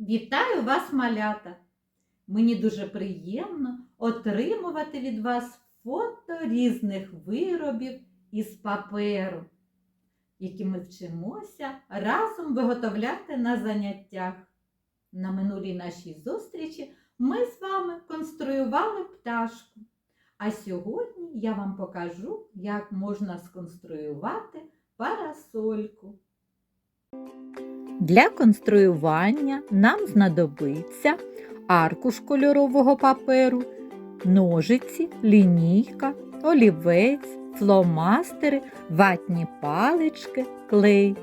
Вітаю вас, малята! Мені дуже приємно отримувати від вас фото різних виробів із паперу, які ми вчимося разом виготовляти на заняттях. На минулій нашій зустрічі ми з вами конструювали пташку. А сьогодні я вам покажу, як можна сконструювати парасольку. Для конструювання нам знадобиться аркуш кольорового паперу, ножиці, лінійка, олівець, фломастери, ватні палички, клей.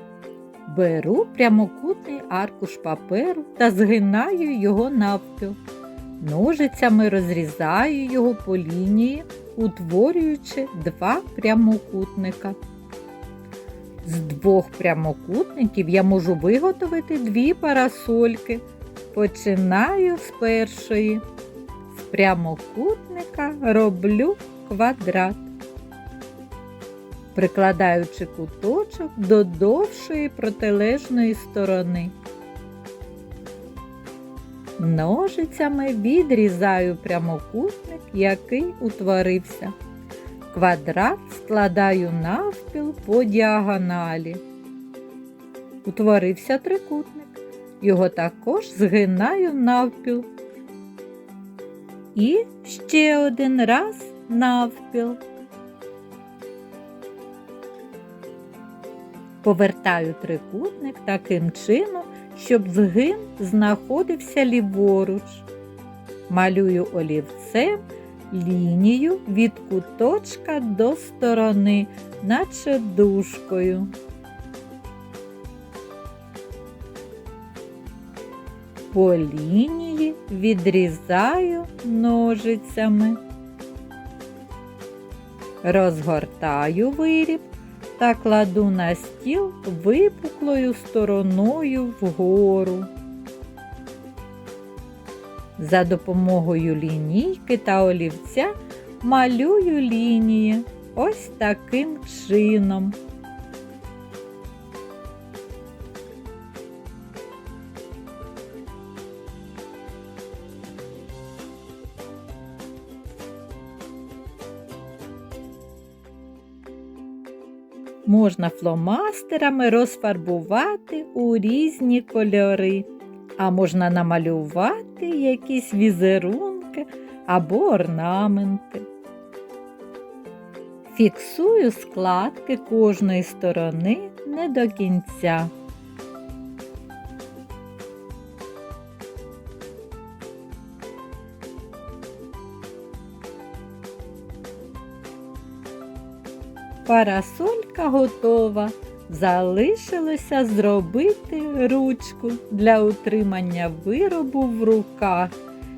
Беру прямокутний аркуш паперу та згинаю його навпіл. Ножицями розрізаю його по лінії, утворюючи два прямокутника. З двох прямокутників я можу виготовити дві парасольки. Починаю з першої. З прямокутника роблю квадрат, прикладаючи куточок до довшої протилежної сторони. Ножицями відрізаю прямокутник, який утворився. Квадрат складаю навпіл по діагоналі. Утворився трикутник. Його також згинаю навпіл. І ще один раз навпіл. Повертаю трикутник таким чином, щоб згин знаходився ліворуч. Малюю олівцем лінію від куточка до сторони, наче дужкою. По лінії відрізаю ножицями, розгортаю виріб та кладу на стіл випуклою стороною вгору. За допомогою лінійки та олівця малюю лінії ось таким чином. Можна фломастерами розфарбувати у різні кольори а можна намалювати якісь візерунки або орнаменти. Фіксую складки кожної сторони не до кінця. Парасолька готова. Залишилося зробити ручку для утримання виробу в руках.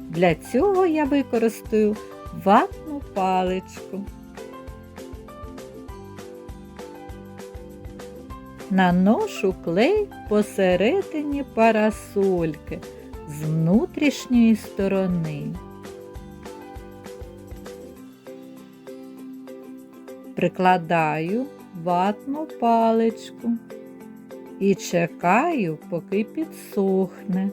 Для цього я використаю ватну паличку. Наношу клей посередині парасольки з внутрішньої сторони. Прикладаю ватну паличку і чекаю, поки підсохне.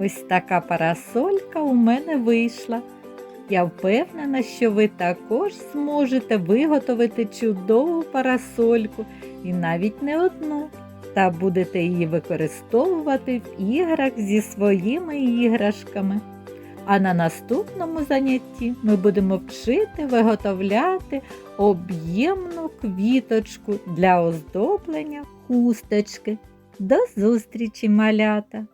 Ось така парасолька у мене вийшла. Я впевнена, що ви також зможете виготовити чудову парасольку і навіть не одну, та будете її використовувати в іграх зі своїми іграшками. А на наступному занятті ми будемо вчити виготовляти об'ємну квіточку для оздоблення хусточки. До зустрічі, малята!